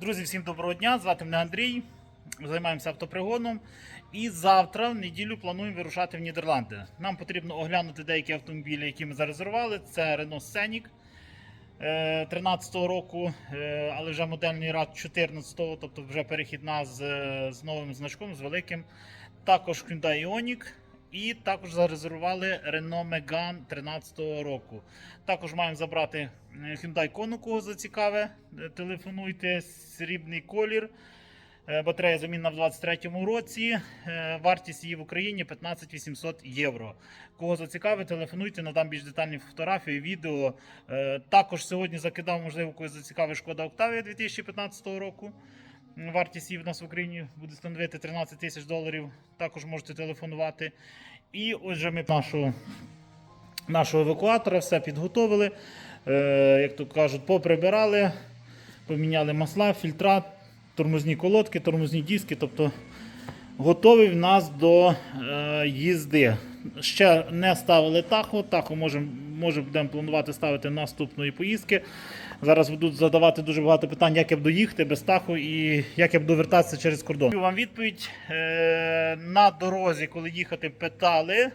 Друзі, всім доброго дня! Звати мене Андрій. Займаємося автопригоном. І завтра, в неділю, плануємо вирушати в Нідерланди. Нам потрібно оглянути деякі автомобілі, які ми зарезервували. Це Renault Scenic 13-го року, е, але вже модельний ряд 14-го, тобто вже перехідна з, з новим значком, з великим. Також Hyundai Ioniq. І також зарезервували Renault Megane 13-го року. Також маємо забрати е, Hyundai Kona, кого зацікаве. Е, Телефонуйте, срібний колір. Е, Батарея замінна в 23-му році. Вартість її в Україні 15 800 євро. Кого зацікавить, телефонуйте, надам більш детальні фотографії, відео. Також сьогодні закидав, можливо, когось зацікавить шкода Октавія 2015 року. Вартість її в нас в Україні буде становити 13 тисяч доларів. Також можете телефонувати. І отже, ми нашого, нашого евакуатора все підготовили. Е, як то кажуть, поприбирали, поміняли масла, фільтра, тормозні колодки, тормозні диски. Тобто готовий в нас до е, їзди. Ще не ставили тахо. Тахо можемо може будемо планувати ставити наступної поїздки. Зараз будуть задавати дуже багато питань, як я буду їхати без таху і як я буду вертатися через кордон. Вам відповідь Е, на дорозі, коли їхати, питали,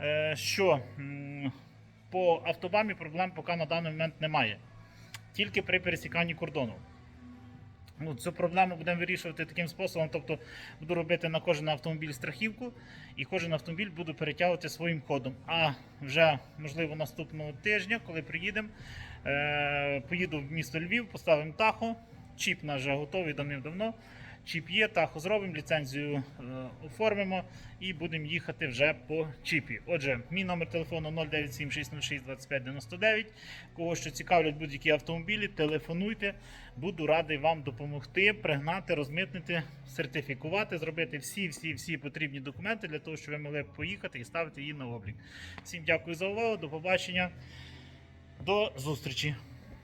е, що по автобамі проблем поки на даний момент немає. Тільки при пересіканні кордону. Ну, цю проблему будемо вирішувати таким способом. Тобто буду робити на кожен автомобіль страхівку, і кожен автомобіль буду перетягувати своїм ходом. А вже, можливо, наступного тижня, коли приїдемо, е- поїду в місто Львів, поставимо тахо. Чіп наш вже готовий давним-давно. Чіп є, тахо зробимо, ліцензію е, оформимо і будемо їхати вже по чіпі. Отже, мій номер телефону 0976062599. Кого що цікавлять будь-які автомобілі, телефонуйте. Буду радий вам допомогти, пригнати, розмитнити, сертифікувати, зробити всі, всі, всі потрібні документи для того, щоб ви могли поїхати і ставити її на облік. Всім дякую за увагу. До побачення. До зустрічі.